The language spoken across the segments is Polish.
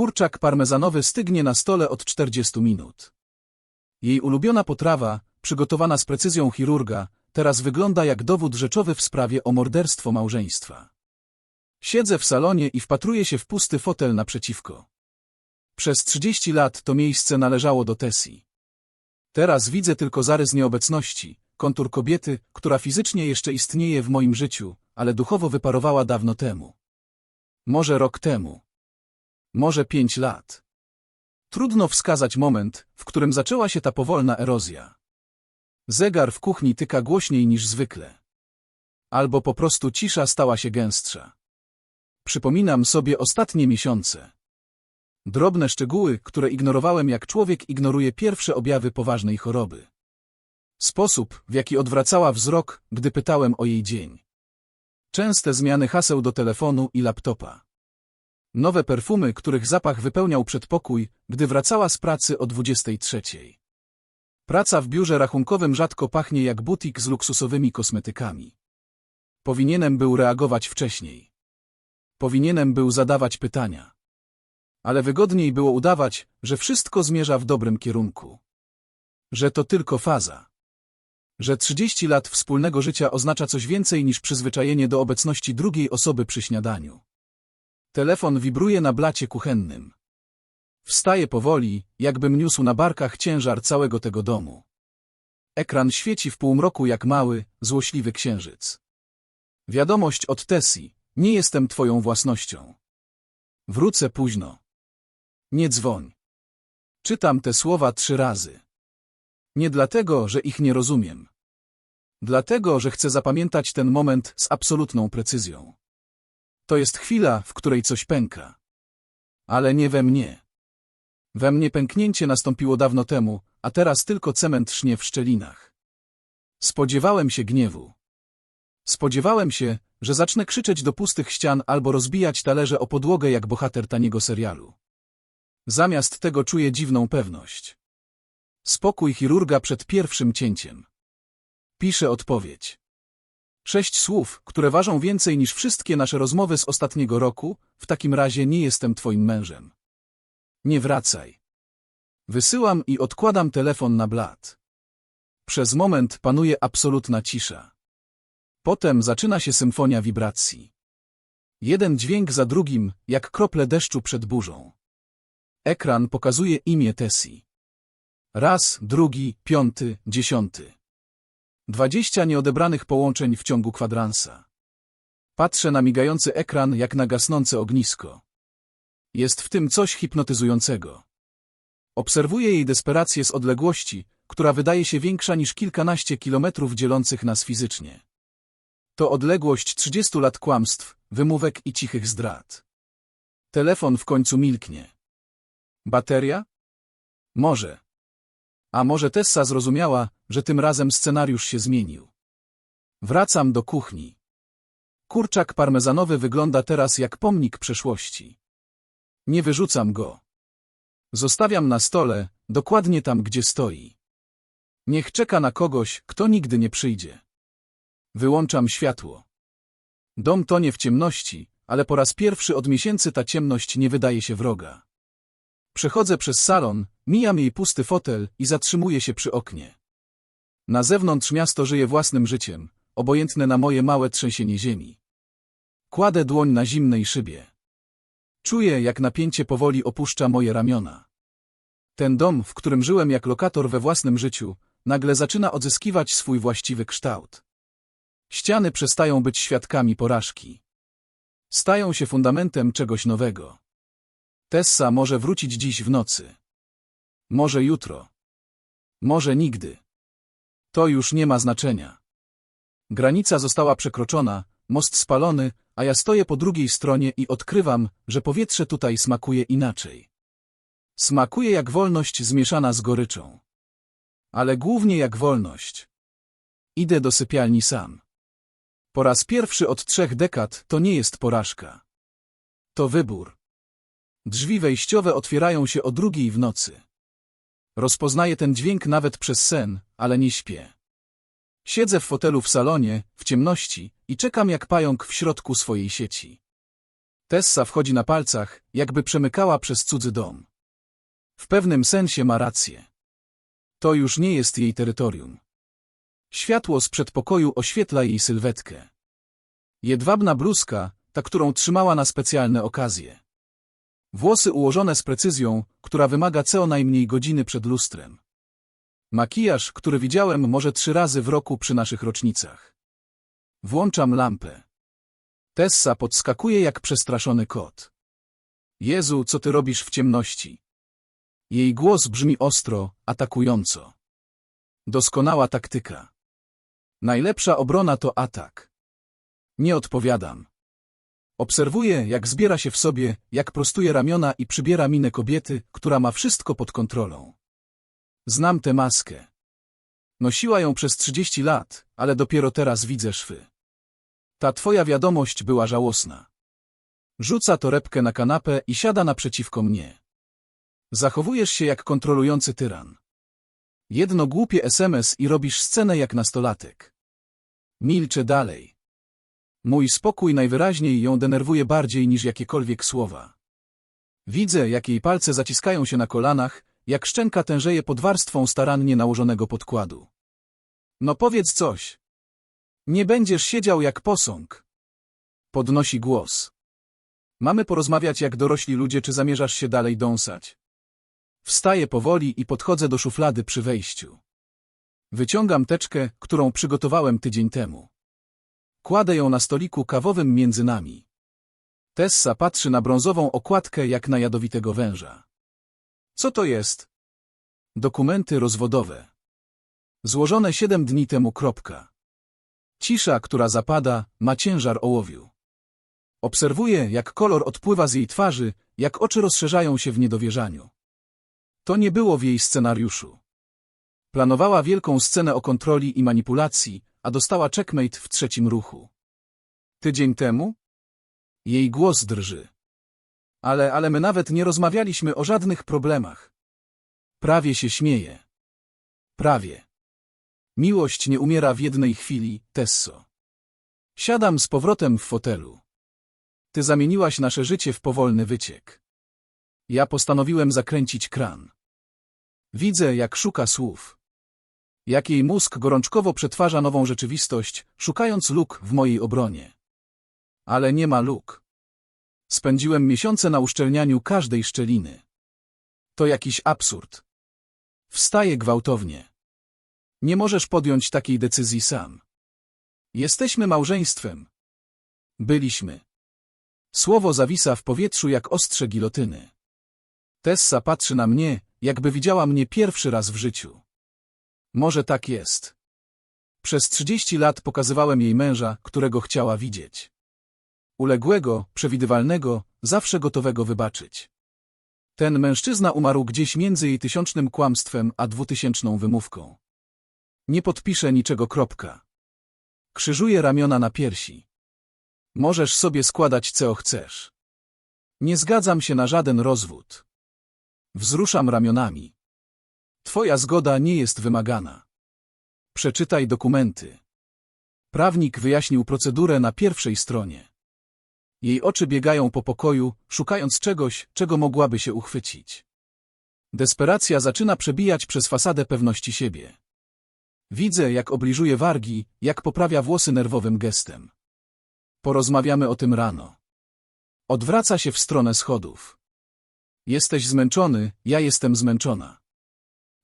Kurczak parmezanowy stygnie na stole od 40 minut. Jej ulubiona potrawa, przygotowana z precyzją chirurga, teraz wygląda jak dowód rzeczowy w sprawie o morderstwo małżeństwa. Siedzę w salonie i wpatruję się w pusty fotel naprzeciwko. Przez 30 lat to miejsce należało do Tessie. Teraz widzę tylko zarys nieobecności, kontur kobiety, która fizycznie jeszcze istnieje w moim życiu, ale duchowo wyparowała dawno temu. Może rok temu. Może pięć lat. Trudno wskazać moment, w którym zaczęła się ta powolna erozja. Zegar w kuchni tyka głośniej niż zwykle. Albo po prostu cisza stała się gęstsza. Przypominam sobie ostatnie miesiące. Drobne szczegóły, które ignorowałem jak człowiek ignoruje pierwsze objawy poważnej choroby. Sposób, w jaki odwracała wzrok, gdy pytałem o jej dzień. Częste zmiany haseł do telefonu i laptopa. Nowe perfumy, których zapach wypełniał przedpokój, gdy wracała z pracy o 23. Praca w biurze rachunkowym rzadko pachnie jak butik z luksusowymi kosmetykami. Powinienem był reagować wcześniej. Powinienem był zadawać pytania. Ale wygodniej było udawać, że wszystko zmierza w dobrym kierunku. Że to tylko faza. Że 30 lat wspólnego życia oznacza coś więcej niż przyzwyczajenie do obecności drugiej osoby przy śniadaniu. Telefon wibruje na blacie kuchennym. Wstaje powoli, jakbym niósł na barkach ciężar całego tego domu. Ekran świeci w półmroku jak mały, złośliwy księżyc. Wiadomość od Tessie. Nie jestem twoją własnością. Wrócę późno. Nie dzwoń. Czytam te słowa trzy razy. Nie dlatego, że ich nie rozumiem. Dlatego, że chcę zapamiętać ten moment z absolutną precyzją. To jest chwila, w której coś pęka. Ale nie we mnie. We mnie pęknięcie nastąpiło dawno temu, a teraz tylko cement sznie w szczelinach. Spodziewałem się gniewu. Spodziewałem się, że zacznę krzyczeć do pustych ścian albo rozbijać talerze o podłogę jak bohater taniego serialu. Zamiast tego czuję dziwną pewność. Spokój chirurga przed pierwszym cięciem. Piszę odpowiedź. Sześć słów, które ważą więcej niż wszystkie nasze rozmowy z ostatniego roku, w takim razie nie jestem twoim mężem. Nie wracaj. Wysyłam i odkładam telefon na blat. Przez moment panuje absolutna cisza. Potem zaczyna się symfonia wibracji. Jeden dźwięk za drugim, jak krople deszczu przed burzą. Ekran pokazuje imię Tessie. Raz, drugi, piąty, dziesiąty. Dwadzieścia nieodebranych połączeń w ciągu kwadransa. Patrzę na migający ekran jak na gasnące ognisko. Jest w tym coś hipnotyzującego. Obserwuję jej desperację z odległości, która wydaje się większa niż kilkanaście kilometrów dzielących nas fizycznie. To odległość trzydziestu lat kłamstw, wymówek i cichych zdrad. Telefon w końcu milknie. Bateria? Może. A może Tessa zrozumiała, że tym razem scenariusz się zmienił. Wracam do kuchni. Kurczak parmezanowy wygląda teraz jak pomnik przeszłości. Nie wyrzucam go. Zostawiam na stole, dokładnie tam, gdzie stoi. Niech czeka na kogoś, kto nigdy nie przyjdzie. Wyłączam światło. Dom tonie w ciemności, ale po raz pierwszy od miesięcy ta ciemność nie wydaje się wroga. Przechodzę przez salon, mijam jej pusty fotel i zatrzymuję się przy oknie. Na zewnątrz miasto żyje własnym życiem, obojętne na moje małe trzęsienie ziemi. Kładę dłoń na zimnej szybie. Czuję, jak napięcie powoli opuszcza moje ramiona. Ten dom, w którym żyłem jak lokator we własnym życiu, nagle zaczyna odzyskiwać swój właściwy kształt. Ściany przestają być świadkami porażki. Stają się fundamentem czegoś nowego. Tessa może wrócić dziś w nocy. Może jutro. Może nigdy. To już nie ma znaczenia. Granica została przekroczona, most spalony, a ja stoję po drugiej stronie i odkrywam, że powietrze tutaj smakuje inaczej. Smakuje jak wolność zmieszana z goryczą. Ale głównie jak wolność. Idę do sypialni sam. Po raz pierwszy od trzech dekad to nie jest porażka. To wybór. Drzwi wejściowe otwierają się o drugiej w nocy. Rozpoznaję ten dźwięk nawet przez sen, ale nie śpię. Siedzę w fotelu w salonie, w ciemności i czekam jak pająk w środku swojej sieci. Tessa wchodzi na palcach, jakby przemykała przez cudzy dom. W pewnym sensie ma rację. To już nie jest jej terytorium. Światło z przedpokoju oświetla jej sylwetkę. Jedwabna bluzka, ta, którą trzymała na specjalne okazje. Włosy ułożone z precyzją, która wymaga co najmniej godziny przed lustrem. Makijaż, który widziałem może trzy razy w roku przy naszych rocznicach. Włączam lampę. Tessa podskakuje jak przestraszony kot. Jezu, co ty robisz w ciemności? Jej głos brzmi ostro, atakująco. Doskonała taktyka. Najlepsza obrona to atak. Nie odpowiadam. Obserwuję, jak zbiera się w sobie, jak prostuje ramiona i przybiera minę kobiety, która ma wszystko pod kontrolą. Znam tę maskę. Nosiła ją przez trzydzieści lat, ale dopiero teraz widzę szwy. Ta twoja wiadomość była żałosna. Rzuca torebkę na kanapę i siada naprzeciwko mnie. Zachowujesz się jak kontrolujący tyran. Jedno głupie SMS i robisz scenę jak nastolatek. Milczę dalej. Mój spokój najwyraźniej ją denerwuje bardziej niż jakiekolwiek słowa. Widzę, jak jej palce zaciskają się na kolanach, jak szczęka tężeje pod warstwą starannie nałożonego podkładu. No powiedz coś. Nie będziesz siedział jak posąg. Podnosi głos. Mamy porozmawiać jak dorośli ludzie, czy zamierzasz się dalej dąsać? Wstaję powoli i podchodzę do szuflady przy wejściu. Wyciągam teczkę, którą przygotowałem tydzień temu. Kładę ją na stoliku kawowym między nami. Tessa patrzy na brązową okładkę jak na jadowitego węża. Co to jest? Dokumenty rozwodowe. Złożone siedem dni temu. Kropka. Cisza, która zapada, ma ciężar ołowiu. Obserwuję, jak kolor odpływa z jej twarzy, jak oczy rozszerzają się w niedowierzaniu. To nie było w jej scenariuszu. Planowała wielką scenę o kontroli i manipulacji, a dostała checkmate w trzecim ruchu. Tydzień temu? Jej głos drży. Ale, ale my nawet nie rozmawialiśmy o żadnych problemach. Prawie się śmieje. Prawie. Miłość nie umiera w jednej chwili, Tesso. Siadam z powrotem w fotelu. Ty zamieniłaś nasze życie w powolny wyciek. Ja postanowiłem zakręcić kran. Widzę, jak szuka słów. Jak jej mózg gorączkowo przetwarza nową rzeczywistość, szukając luk w mojej obronie. Ale nie ma luk. Spędziłem miesiące na uszczelnianiu każdej szczeliny. To jakiś absurd. Wstaję gwałtownie. Nie możesz podjąć takiej decyzji sam. Jesteśmy małżeństwem. Byliśmy. Słowo zawisa w powietrzu jak ostrze gilotyny. Tessa patrzy na mnie, jakby widziała mnie pierwszy raz w życiu. Może tak jest. Przez trzydzieści lat pokazywałem jej męża, którego chciała widzieć. Uległego, przewidywalnego, zawsze gotowego wybaczyć. Ten mężczyzna umarł gdzieś między jej tysiącznym kłamstwem a dwutysięczną wymówką. Nie podpiszę niczego kropka. Krzyżuję ramiona na piersi. Możesz sobie składać co chcesz. Nie zgadzam się na żaden rozwód. Wzruszam ramionami. Twoja zgoda nie jest wymagana. Przeczytaj dokumenty. Prawnik wyjaśnił procedurę na pierwszej stronie. Jej oczy biegają po pokoju, szukając czegoś, czego mogłaby się uchwycić. Desperacja zaczyna przebijać przez fasadę pewności siebie. Widzę, jak obliżuje wargi, jak poprawia włosy nerwowym gestem. Porozmawiamy o tym rano. Odwraca się w stronę schodów. Jesteś zmęczony, ja jestem zmęczona.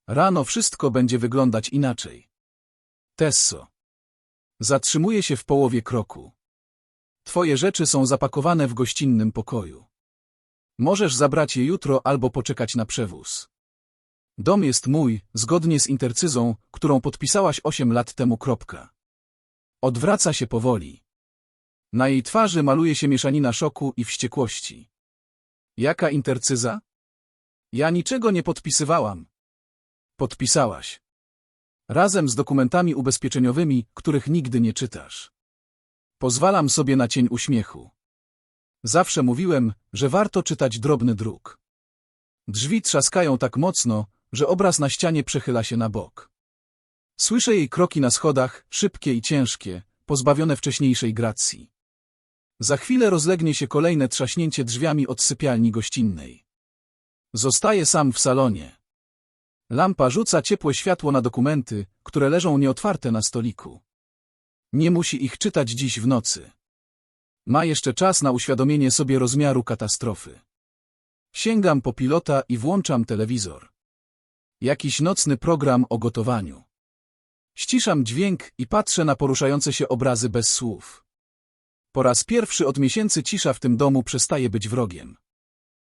Rano wszystko będzie wyglądać inaczej. Tesso. Zatrzymuje się w połowie kroku. Twoje rzeczy są zapakowane w gościnnym pokoju. Możesz zabrać je jutro albo poczekać na przewóz. Dom jest mój, zgodnie z intercyzą, którą podpisałaś osiem lat temu. Kropka. Odwraca się powoli. Na jej twarzy maluje się mieszanina szoku i wściekłości. Jaka intercyza? Ja niczego nie podpisywałam. Podpisałaś. Razem z dokumentami ubezpieczeniowymi, których nigdy nie czytasz. Pozwalam sobie na cień uśmiechu. Zawsze mówiłem, że warto czytać drobny druk. Drzwi trzaskają tak mocno, że obraz na ścianie przechyla się na bok. Słyszę jej kroki na schodach, szybkie i ciężkie, pozbawione wcześniejszej gracji. Za chwilę rozlegnie się kolejne trzaśnięcie drzwiami od sypialni gościnnej. Zostaję sam w salonie. Lampa rzuca ciepłe światło na dokumenty, które leżą nieotwarte na stoliku. Nie musi ich czytać dziś w nocy. Ma jeszcze czas na uświadomienie sobie rozmiaru katastrofy. Sięgam po pilota i włączam telewizor. Jakiś nocny program o gotowaniu. Ściszam dźwięk i patrzę na poruszające się obrazy bez słów. Po raz pierwszy od miesięcy cisza w tym domu przestaje być wrogiem.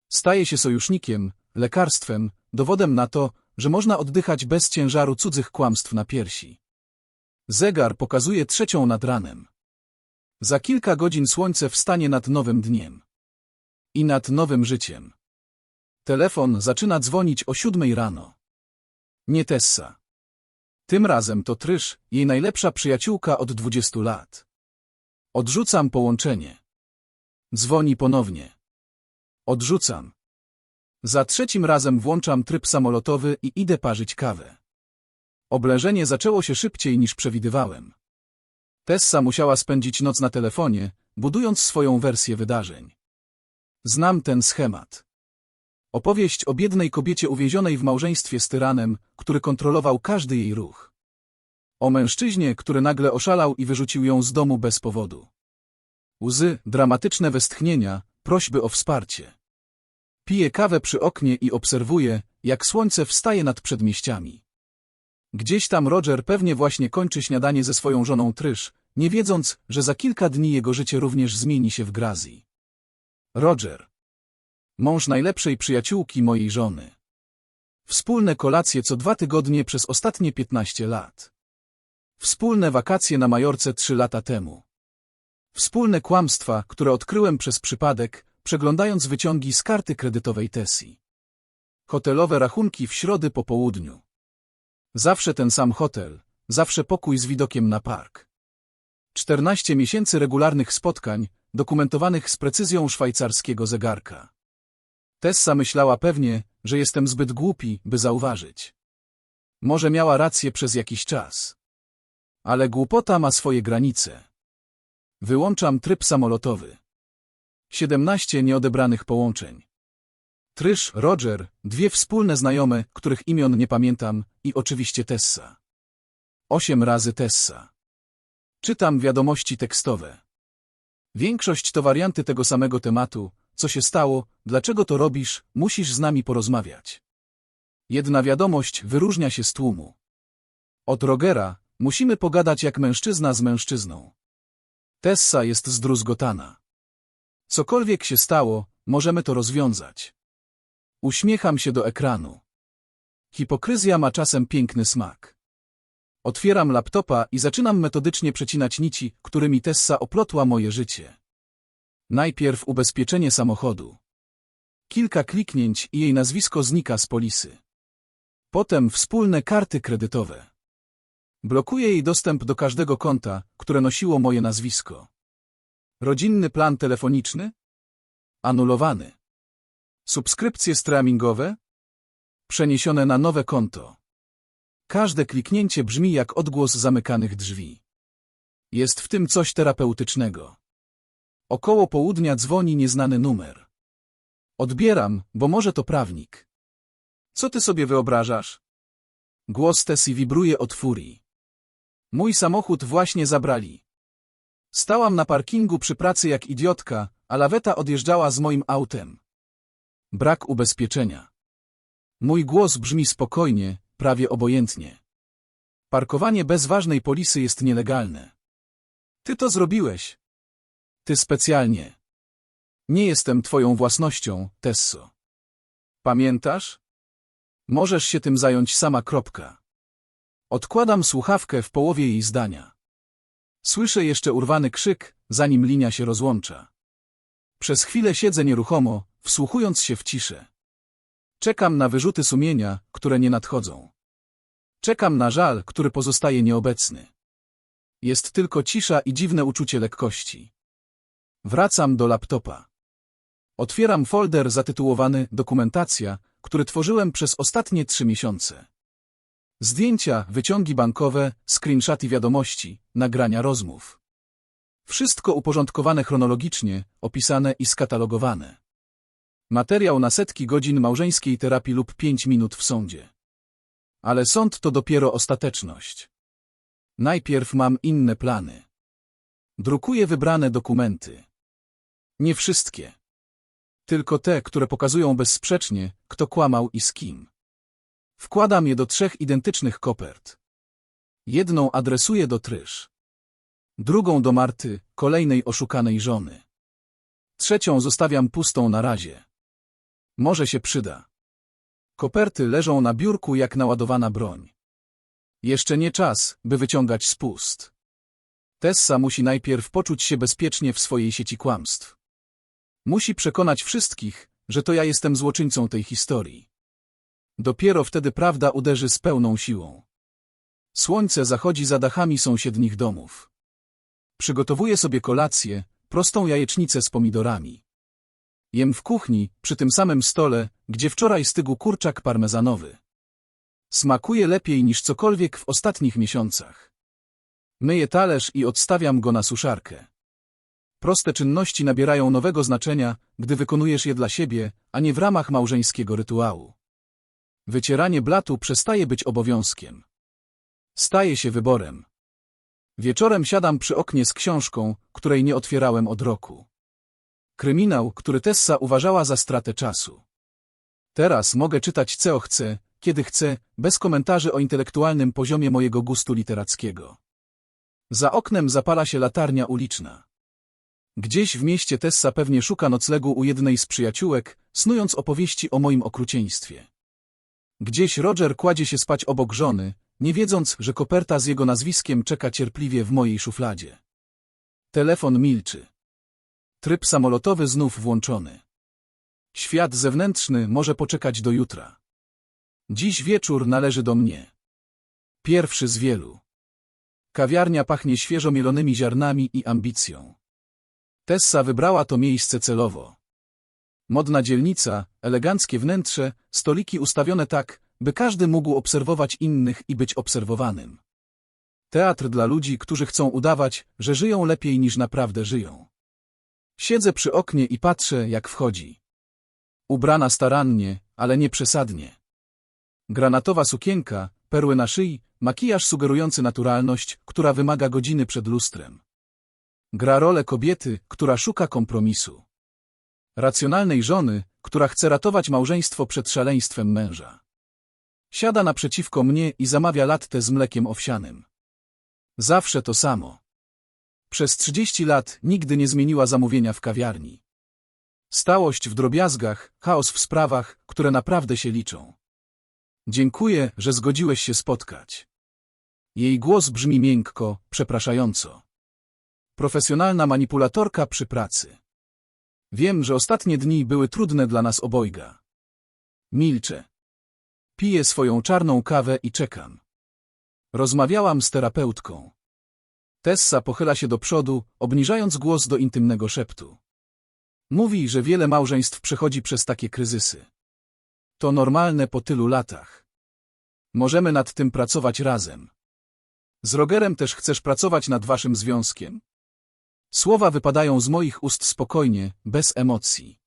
Staje się sojusznikiem, lekarstwem, dowodem na to, że można oddychać bez ciężaru cudzych kłamstw na piersi. Zegar pokazuje trzecią nad ranem. Za kilka godzin słońce wstanie nad nowym dniem. I nad nowym życiem. Telefon zaczyna dzwonić o siódmej rano. Nie Tessa. Tym razem to Trysz, jej najlepsza przyjaciółka od dwudziestu lat. Odrzucam połączenie. Dzwoni ponownie. Odrzucam. Za trzecim razem włączam tryb samolotowy i idę parzyć kawę. Oblężenie zaczęło się szybciej niż przewidywałem. Tessa musiała spędzić noc na telefonie, budując swoją wersję wydarzeń. Znam ten schemat. Opowieść o biednej kobiecie uwięzionej w małżeństwie z tyranem, który kontrolował każdy jej ruch. O mężczyźnie, który nagle oszalał i wyrzucił ją z domu bez powodu. Łzy, dramatyczne westchnienia, prośby o wsparcie. Pije kawę przy oknie i obserwuje, jak słońce wstaje nad przedmieściami. Gdzieś tam Roger pewnie właśnie kończy śniadanie ze swoją żoną Trysz, nie wiedząc, że za kilka dni jego życie również zmieni się w Grazji. Roger. Mąż najlepszej przyjaciółki mojej żony. Wspólne kolacje co dwa tygodnie przez ostatnie piętnaście lat. Wspólne wakacje na Majorce trzy lata temu. Wspólne kłamstwa, które odkryłem przez przypadek, przeglądając wyciągi z karty kredytowej Tessie. Hotelowe rachunki w środy po południu. Zawsze ten sam hotel, zawsze pokój z widokiem na park. 14 miesięcy regularnych spotkań, dokumentowanych z precyzją szwajcarskiego zegarka. Tessa myślała pewnie, że jestem zbyt głupi, by zauważyć. Może miała rację przez jakiś czas. Ale głupota ma swoje granice. Wyłączam tryb samolotowy. 17 nieodebranych połączeń. Trysz, Roger, dwie wspólne znajome, których imion nie pamiętam, i oczywiście Tessa. Osiem razy Tessa. Czytam wiadomości tekstowe. Większość to warianty tego samego tematu, co się stało, dlaczego to robisz, musisz z nami porozmawiać. Jedna wiadomość wyróżnia się z tłumu. Od Rogera, musimy pogadać jak mężczyzna z mężczyzną. Tessa jest zdruzgotana. Cokolwiek się stało, możemy to rozwiązać. Uśmiecham się do ekranu. Hipokryzja ma czasem piękny smak. Otwieram laptopa i zaczynam metodycznie przecinać nici, którymi Tessa oplotła moje życie. Najpierw ubezpieczenie samochodu. Kilka kliknięć i jej nazwisko znika z polisy. Potem wspólne karty kredytowe. Blokuję jej dostęp do każdego konta, które nosiło moje nazwisko. Rodzinny plan telefoniczny? Anulowany. Subskrypcje streamingowe? Przeniesione na nowe konto. Każde kliknięcie brzmi jak odgłos zamykanych drzwi. Jest w tym coś terapeutycznego. Około południa dzwoni nieznany numer. Odbieram, bo może to prawnik. Co ty sobie wyobrażasz? Głos Tessie wibruje od furii. Mój samochód właśnie zabrali. Stałam na parkingu przy pracy jak idiotka, a laweta odjeżdżała z moim autem. Brak ubezpieczenia. Mój głos brzmi spokojnie, prawie obojętnie. Parkowanie bez ważnej polisy jest nielegalne. Ty to zrobiłeś. Ty specjalnie. Nie jestem twoją własnością, Tesso. Pamiętasz? Możesz się tym zająć sama kropka. Odkładam słuchawkę w połowie jej zdania. Słyszę jeszcze urwany krzyk, zanim linia się rozłącza. Przez chwilę siedzę nieruchomo, wsłuchując się w ciszę. Czekam na wyrzuty sumienia, które nie nadchodzą. Czekam na żal, który pozostaje nieobecny. Jest tylko cisza i dziwne uczucie lekkości. Wracam do laptopa. Otwieram folder zatytułowany Dokumentacja, który tworzyłem przez ostatnie trzy miesiące. Zdjęcia, wyciągi bankowe, screenshoty wiadomości, nagrania rozmów. Wszystko uporządkowane chronologicznie, opisane i skatalogowane. Materiał na setki godzin małżeńskiej terapii lub pięć minut w sądzie. Ale sąd to dopiero ostateczność. Najpierw mam inne plany. Drukuję wybrane dokumenty. Nie wszystkie. Tylko te, które pokazują bezsprzecznie, kto kłamał i z kim. Wkładam je do trzech identycznych kopert. Jedną adresuję do Trysz. Drugą do Marty, kolejnej oszukanej żony. Trzecią zostawiam pustą na razie. Może się przyda. Koperty leżą na biurku jak naładowana broń. Jeszcze nie czas, by wyciągać spust. Tessa musi najpierw poczuć się bezpiecznie w swojej sieci kłamstw. Musi przekonać wszystkich, że to ja jestem złoczyńcą tej historii. Dopiero wtedy prawda uderzy z pełną siłą. Słońce zachodzi za dachami sąsiednich domów. Przygotowuję sobie kolację, prostą jajecznicę z pomidorami. Jem w kuchni, przy tym samym stole, gdzie wczoraj stygł kurczak parmezanowy. Smakuje lepiej niż cokolwiek w ostatnich miesiącach. Myję talerz i odstawiam go na suszarkę. Proste czynności nabierają nowego znaczenia, gdy wykonujesz je dla siebie, a nie w ramach małżeńskiego rytuału. Wycieranie blatu przestaje być obowiązkiem. Staje się wyborem. Wieczorem siadam przy oknie z książką, której nie otwierałem od roku. Kryminał, który Tessa uważała za stratę czasu. Teraz mogę czytać co chcę, kiedy chcę, bez komentarzy o intelektualnym poziomie mojego gustu literackiego. Za oknem zapala się latarnia uliczna. Gdzieś w mieście Tessa pewnie szuka noclegu u jednej z przyjaciółek, snując opowieści o moim okrucieństwie. Gdzieś Roger kładzie się spać obok żony, nie wiedząc, że koperta z jego nazwiskiem czeka cierpliwie w mojej szufladzie. Telefon milczy. Tryb samolotowy znów włączony. Świat zewnętrzny może poczekać do jutra. Dziś wieczór należy do mnie. Pierwszy z wielu. Kawiarnia pachnie świeżo mielonymi ziarnami i ambicją. Tessa wybrała to miejsce celowo. Modna dzielnica, eleganckie wnętrze, stoliki ustawione tak, by każdy mógł obserwować innych i być obserwowanym. Teatr dla ludzi, którzy chcą udawać, że żyją lepiej niż naprawdę żyją. Siedzę przy oknie i patrzę, jak wchodzi. Ubrana starannie, ale nie przesadnie. Granatowa sukienka, perły na szyi, makijaż sugerujący naturalność, która wymaga godziny przed lustrem. Gra rolę kobiety, która szuka kompromisu. Racjonalnej żony, która chce ratować małżeństwo przed szaleństwem męża. Siada naprzeciwko mnie i zamawia latte z mlekiem owsianym. Zawsze to samo. Przez trzydzieści lat nigdy nie zmieniła zamówienia w kawiarni. Stałość w drobiazgach, chaos w sprawach, które naprawdę się liczą. Dziękuję, że zgodziłeś się spotkać. Jej głos brzmi miękko, przepraszająco. Profesjonalna manipulatorka przy pracy. Wiem, że ostatnie dni były trudne dla nas obojga. Milczę. Piję swoją czarną kawę i czekam. Rozmawiałam z terapeutką. Tessa pochyla się do przodu, obniżając głos do intymnego szeptu. Mówi, że wiele małżeństw przechodzi przez takie kryzysy. To normalne po tylu latach. Możemy nad tym pracować razem. Z Rogerem też chcesz pracować nad waszym związkiem? Słowa wypadają z moich ust spokojnie, bez emocji.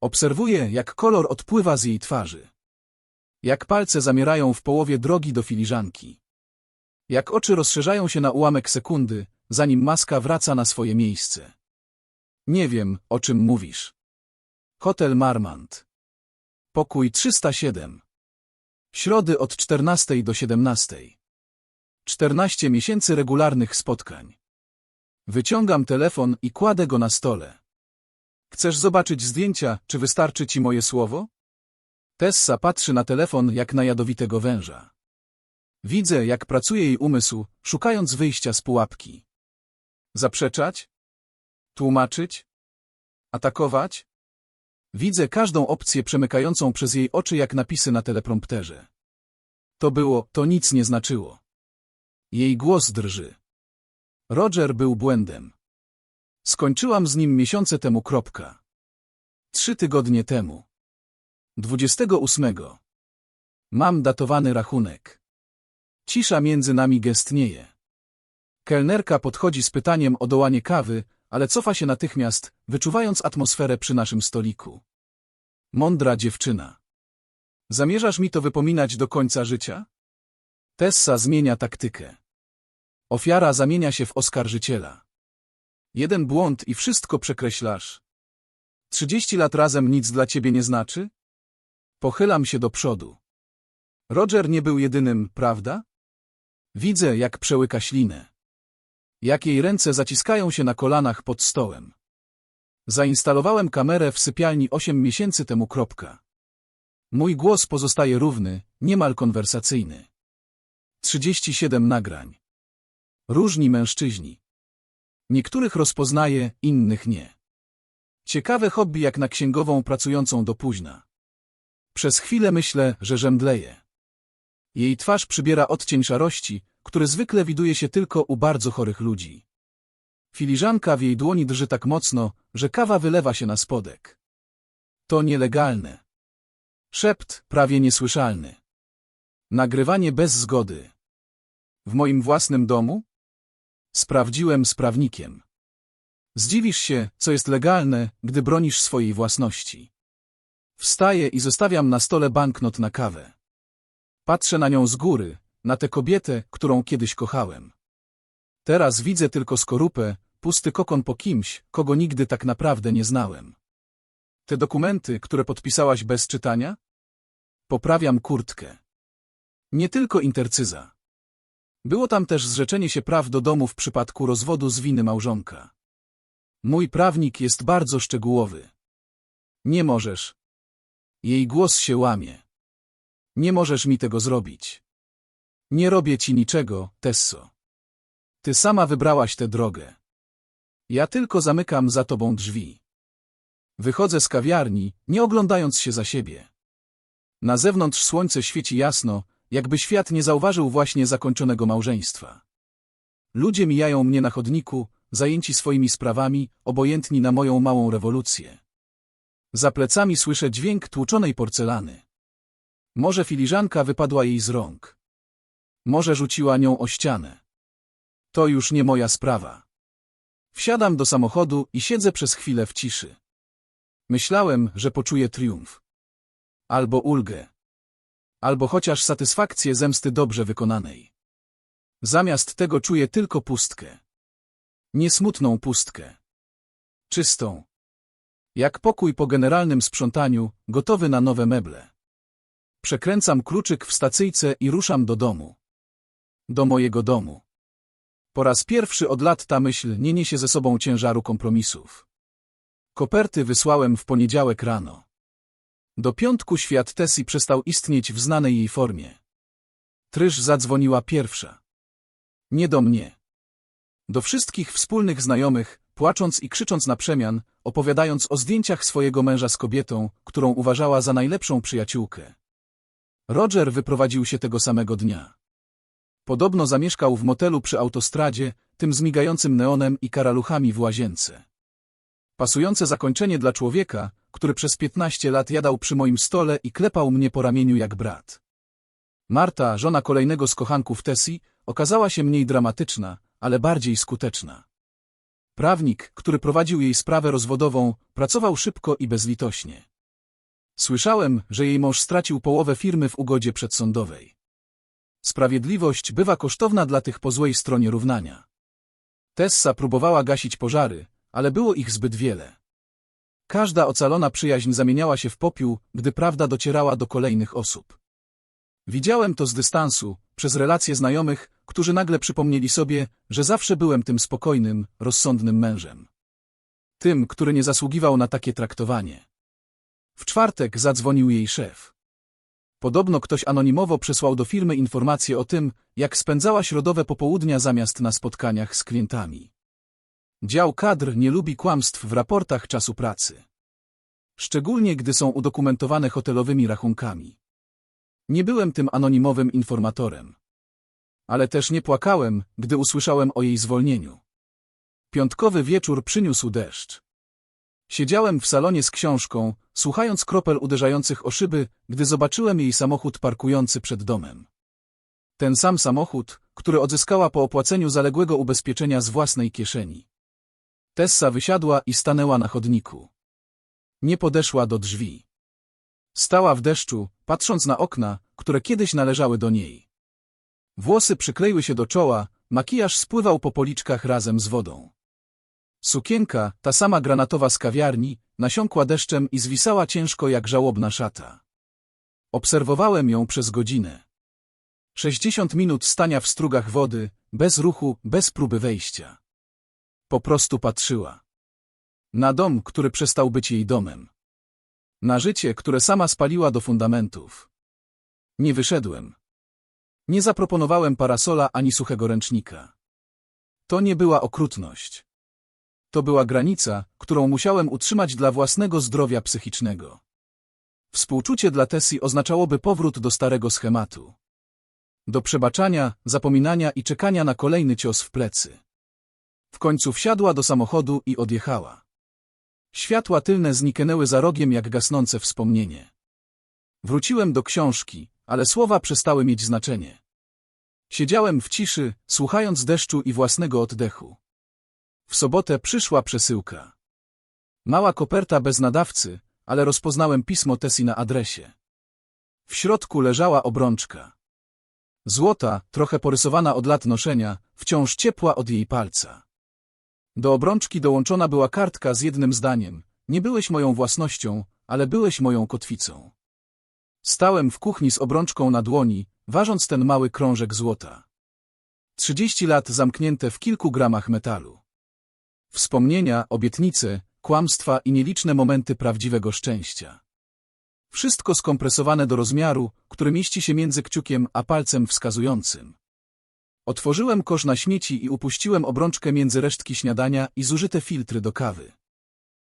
Obserwuję, jak kolor odpływa z jej twarzy. Jak palce zamierają w połowie drogi do filiżanki. Jak oczy rozszerzają się na ułamek sekundy, zanim maska wraca na swoje miejsce. Nie wiem, o czym mówisz. Hotel Marmont. Pokój 307. Środy od 14 do 17. 14 miesięcy regularnych spotkań. Wyciągam telefon i kładę go na stole. Chcesz zobaczyć zdjęcia, czy wystarczy ci moje słowo? Tessa patrzy na telefon jak na jadowitego węża. Widzę, jak pracuje jej umysł, szukając wyjścia z pułapki. Zaprzeczać? Tłumaczyć? Atakować? Widzę każdą opcję przemykającą przez jej oczy jak napisy na teleprompterze. To było, to nic nie znaczyło. Jej głos drży. Roger był błędem. Skończyłam z nim miesiące temu kropka. Trzy tygodnie temu. Dwudziestego ósmego. Mam datowany rachunek. Cisza między nami gestnieje. Kelnerka podchodzi z pytaniem o dołanie kawy, ale cofa się natychmiast, wyczuwając atmosferę przy naszym stoliku. Mądra dziewczyna. Zamierzasz mi to wypominać do końca życia? Tessa zmienia taktykę. Ofiara zamienia się w oskarżyciela. Jeden błąd i wszystko przekreślasz. Trzydzieści lat razem nic dla ciebie nie znaczy? Pochylam się do przodu. Roger nie był jedynym, prawda? Widzę, jak przełyka ślinę. Jak jej ręce zaciskają się na kolanach pod stołem. Zainstalowałem kamerę w sypialni 8 miesięcy temu. Kropka. Mój głos pozostaje równy, niemal konwersacyjny. 37 nagrań. Różni mężczyźni. Niektórych rozpoznaję, innych nie. Ciekawe hobby jak na księgową pracującą do późna. Przez chwilę myślę, że żemdleję. Jej twarz przybiera odcień szarości, który zwykle widuje się tylko u bardzo chorych ludzi. Filiżanka w jej dłoni drży tak mocno, że kawa wylewa się na spodek. To nielegalne. Szept prawie niesłyszalny. Nagrywanie bez zgody. W moim własnym domu? Sprawdziłem z prawnikiem. Zdziwisz się, co jest legalne, gdy bronisz swojej własności. Wstaję i zostawiam na stole banknot na kawę. Patrzę na nią z góry, na tę kobietę, którą kiedyś kochałem. Teraz widzę tylko skorupę, pusty kokon po kimś, kogo nigdy tak naprawdę nie znałem. Te dokumenty, które podpisałaś bez czytania? Poprawiam kurtkę. Nie tylko intercyza. Było tam też zrzeczenie się praw do domu w przypadku rozwodu z winy małżonka. Mój prawnik jest bardzo szczegółowy. Nie możesz. Jej głos się łamie. Nie możesz mi tego zrobić. Nie robię ci niczego, Tesso. Ty sama wybrałaś tę drogę. Ja tylko zamykam za tobą drzwi. Wychodzę z kawiarni, nie oglądając się za siebie. Na zewnątrz słońce świeci jasno, jakby świat nie zauważył właśnie zakończonego małżeństwa. Ludzie mijają mnie na chodniku, zajęci swoimi sprawami, obojętni na moją małą rewolucję. Za plecami słyszę dźwięk tłuczonej porcelany. Może filiżanka wypadła jej z rąk. Może rzuciła nią o ścianę. To już nie moja sprawa. Wsiadam do samochodu i siedzę przez chwilę w ciszy. Myślałem, że poczuję triumf. Albo ulgę. Albo chociaż satysfakcję zemsty dobrze wykonanej. Zamiast tego czuję tylko pustkę. Niesmutną pustkę. Czystą. Jak pokój po generalnym sprzątaniu, gotowy na nowe meble. Przekręcam kluczyk w stacyjce i ruszam do domu. Do mojego domu. Po raz pierwszy od lat ta myśl nie niesie ze sobą ciężaru kompromisów. Koperty wysłałem w poniedziałek rano. Do piątku świat Tessie przestał istnieć w znanej jej formie. Tryż zadzwoniła pierwsza. Nie do mnie. Do wszystkich wspólnych znajomych, płacząc i krzycząc na przemian, opowiadając o zdjęciach swojego męża z kobietą, którą uważała za najlepszą przyjaciółkę. Roger wyprowadził się tego samego dnia. Podobno zamieszkał w motelu przy autostradzie, tym z migającym neonem i karaluchami w łazience. Pasujące zakończenie dla człowieka, który przez piętnaście lat jadał przy moim stole i klepał mnie po ramieniu jak brat. Marta, żona kolejnego z kochanków Tessie, okazała się mniej dramatyczna, ale bardziej skuteczna. Prawnik, który prowadził jej sprawę rozwodową, pracował szybko i bezlitośnie. Słyszałem, że jej mąż stracił połowę firmy w ugodzie przedsądowej. Sprawiedliwość bywa kosztowna dla tych po złej stronie równania. Tessa próbowała gasić pożary, ale było ich zbyt wiele. Każda ocalona przyjaźń zamieniała się w popiół, gdy prawda docierała do kolejnych osób. Widziałem to z dystansu, przez relacje znajomych, którzy nagle przypomnieli sobie, że zawsze byłem tym spokojnym, rozsądnym mężem. Tym, który nie zasługiwał na takie traktowanie. W czwartek zadzwonił jej szef. Podobno ktoś anonimowo przesłał do firmy informację o tym, jak spędzała środowe popołudnia zamiast na spotkaniach z klientami. Dział kadr nie lubi kłamstw w raportach czasu pracy. Szczególnie gdy są udokumentowane hotelowymi rachunkami. Nie byłem tym anonimowym informatorem. Ale też nie płakałem, gdy usłyszałem o jej zwolnieniu. Piątkowy wieczór przyniósł deszcz. Siedziałem w salonie z książką, słuchając kropel uderzających o szyby, gdy zobaczyłem jej samochód parkujący przed domem. Ten sam samochód, który odzyskała po opłaceniu zaległego ubezpieczenia z własnej kieszeni. Tessa wysiadła i stanęła na chodniku. Nie podeszła do drzwi. Stała w deszczu, patrząc na okna, które kiedyś należały do niej. Włosy przykleiły się do czoła, makijaż spływał po policzkach razem z wodą. Sukienka, ta sama granatowa z kawiarni, nasiąkła deszczem i zwisała ciężko jak żałobna szata. Obserwowałem ją przez godzinę. Sześćdziesiąt minut stania w strugach wody, bez ruchu, bez próby wejścia. Po prostu patrzyła. Na dom, który przestał być jej domem. Na życie, które sama spaliła do fundamentów. Nie wyszedłem. Nie zaproponowałem parasola ani suchego ręcznika. To nie była okrutność. To była granica, którą musiałem utrzymać dla własnego zdrowia psychicznego. Współczucie dla Tessie oznaczałoby powrót do starego schematu. Do przebaczania, zapominania i czekania na kolejny cios w plecy. W końcu wsiadła do samochodu i odjechała. Światła tylne zniknęły za rogiem jak gasnące wspomnienie. Wróciłem do książki, ale słowa przestały mieć znaczenie. Siedziałem w ciszy, słuchając deszczu i własnego oddechu. W sobotę przyszła przesyłka. Mała koperta bez nadawcy, ale rozpoznałem pismo Tessie na adresie. W środku leżała obrączka. Złota, trochę porysowana od lat noszenia, wciąż ciepła od jej palca. Do obrączki dołączona była kartka z jednym zdaniem. Nie byłeś moją własnością, ale byłeś moją kotwicą. Stałem w kuchni z obrączką na dłoni, ważąc ten mały krążek złota. Trzydzieści lat zamknięte w kilku gramach metalu. Wspomnienia, obietnice, kłamstwa i nieliczne momenty prawdziwego szczęścia. Wszystko skompresowane do rozmiaru, który mieści się między kciukiem a palcem wskazującym. Otworzyłem kosz na śmieci i upuściłem obrączkę między resztki śniadania i zużyte filtry do kawy.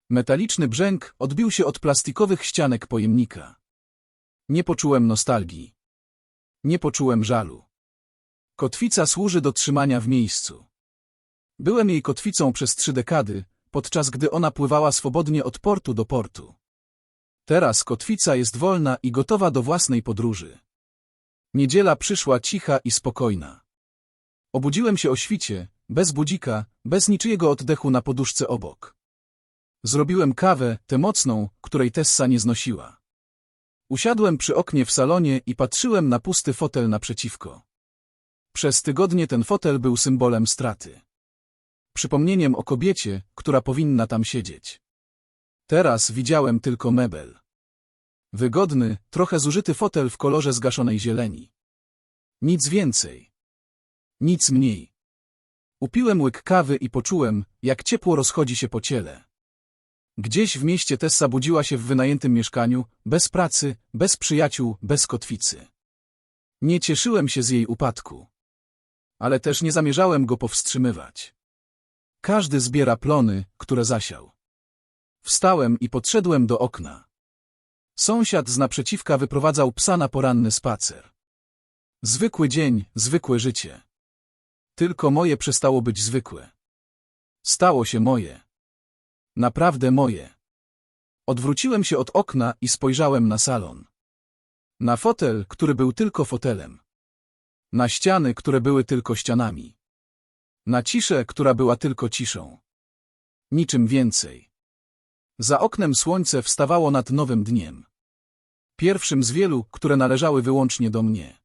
Metaliczny brzęk odbił się od plastikowych ścianek pojemnika. Nie poczułem nostalgii. Nie poczułem żalu. Kotwica służy do trzymania w miejscu. Byłem jej kotwicą przez trzy dekady, podczas gdy ona pływała swobodnie od portu do portu. Teraz kotwica jest wolna i gotowa do własnej podróży. Niedziela przyszła cicha i spokojna. Obudziłem się o świcie, bez budzika, bez niczyjego oddechu na poduszce obok. Zrobiłem kawę, tę mocną, której Tessa nie znosiła. Usiadłem przy oknie w salonie i patrzyłem na pusty fotel naprzeciwko. Przez tygodnie ten fotel był symbolem straty. Przypomnieniem o kobiecie, która powinna tam siedzieć. Teraz widziałem tylko mebel. Wygodny, trochę zużyty fotel w kolorze zgaszonej zieleni. Nic więcej. Nic mniej. Upiłem łyk kawy i poczułem, jak ciepło rozchodzi się po ciele. Gdzieś w mieście Tessa budziła się w wynajętym mieszkaniu, bez pracy, bez przyjaciół, bez kotwicy. Nie cieszyłem się z jej upadku. Ale też nie zamierzałem go powstrzymywać. Każdy zbiera plony, które zasiał. Wstałem i podszedłem do okna. Sąsiad z naprzeciwka wyprowadzał psa na poranny spacer. Zwykły dzień, zwykłe życie. Tylko moje przestało być zwykłe. Stało się moje. Naprawdę moje. Odwróciłem się od okna i spojrzałem na salon. Na fotel, który był tylko fotelem. Na ściany, które były tylko ścianami. Na ciszę, która była tylko ciszą. Niczym więcej. Za oknem słońce wstawało nad nowym dniem. Pierwszym z wielu, które należały wyłącznie do mnie.